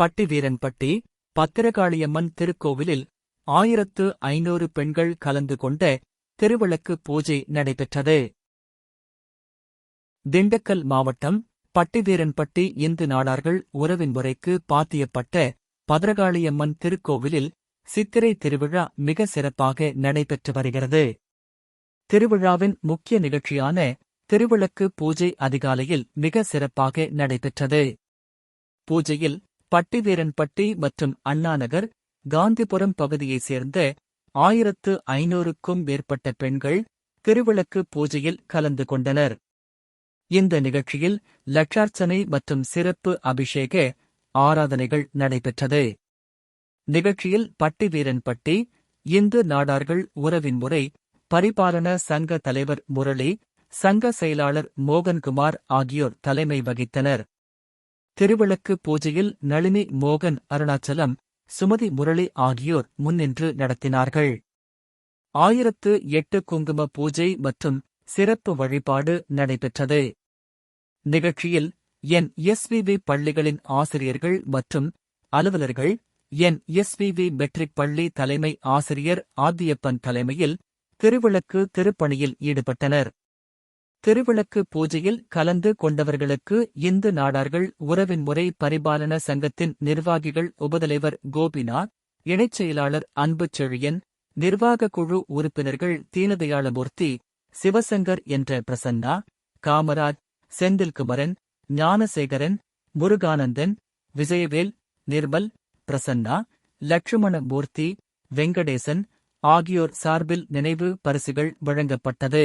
பட்டிவீரன்பட்டி பத்திரகாளியம்மன் திருக்கோவிலில் ஆயிரத்து ஐநூறு பெண்கள் கலந்து கொண்ட திருவிளக்கு பூஜை நடைபெற்றது. திண்டுக்கல் மாவட்டம் பட்டிவீரன்பட்டி இந்து நாடார்கள் உறவின் முறைக்கு பாத்தியப்பட்ட பத்ரகாளியம்மன் திருக்கோவிலில் சித்திரை திருவிழா மிக சிறப்பாக நடைபெற்று வருகிறது. திருவிழாவின் முக்கிய நிகழ்ச்சியான திருவிளக்கு பூஜை அதிகாலையில் மிக சிறப்பாக நடைபெற்றது. பூஜையில் பட்டிவீரன்பட்டி மற்றும் அண்ணாநகர் காந்திபுரம் பகுதியைச் சேர்ந்த ஆயிரத்து ஐநூறுக்கும் மேற்பட்ட பெண்கள் திருவிளக்கு பூஜையில் கலந்து கொண்டனர். இந்த நிகழ்ச்சியில் லட்சார்ச்சனை மற்றும் சிறப்பு அபிஷேக ஆராதனைகள் நடைபெற்றது. நிகழ்ச்சியில் பட்டிவீரன்பட்டி இந்து நாடார்கள் உறவின் முறை பரிபாலன சங்க தலைவர் முரளி சங்க செயலாளர் மோகன்குமார் ஆகியோர் தலைமை வகித்தனர். திருவிளக்கு பூஜையில் நளினி மோகன் அருணாச்சலம் சுமதி முரளி ஆகியோர் முன்னின்று நடத்தினார்கள். ஆயிரத்து எட்டு குங்கும பூஜை மற்றும் சிறப்பு வழிபாடு நடைபெற்றது. நிகழ்ச்சியில் என். எஸ்விவி பள்ளிகளின் ஆசிரியர்கள் மற்றும் அலுவலர்கள் என். எஸ்விவி மெட்ரிக் பள்ளி தலைமை ஆசிரியர் ஆதியப்பன் தலைமையில் திருவிளக்கு திருப்பணியில் ஈடுபட்டனர். திருவிளக்கு பூஜையில் கலந்து கொண்டவர்களுக்கு இந்து நாடார்கள் உறவின் முறை பரிபாலன சங்கத்தின் நிர்வாகிகள் உபதலைவர் கோபிநாத் இணைச் செயலாளர் அன்பு செழியன் நிர்வாக குழு உறுப்பினர்கள் தீனதயாளமூர்த்தி சிவசங்கர் என்ற பிரசன்னா காமராஜ் செந்தில்குமரன் ஞானசேகரன் முருகானந்தன் விஜயவேல் நிர்மல் பிரசன்னா லட்சுமணமூர்த்தி வெங்கடேசன் ஆகியோர் சார்பில் நினைவு பரிசுகள் வழங்கப்பட்டது.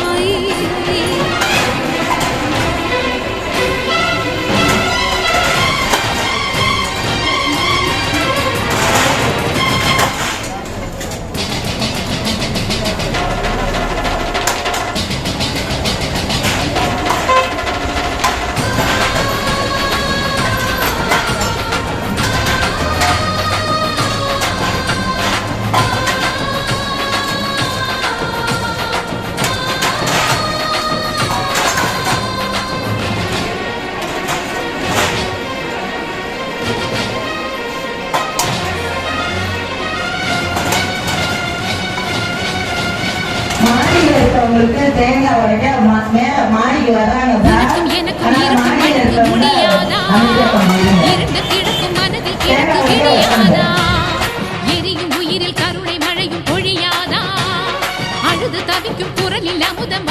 இருக்கிறவங்களுக்கு தேங்காய் உடைக்க மேல மாடிக்கு வர்றாங்க எரியும் உயிரில் கருணை மழையும் பொழியாதா? அழுது தவிக்கும் குரலில் அமுதம்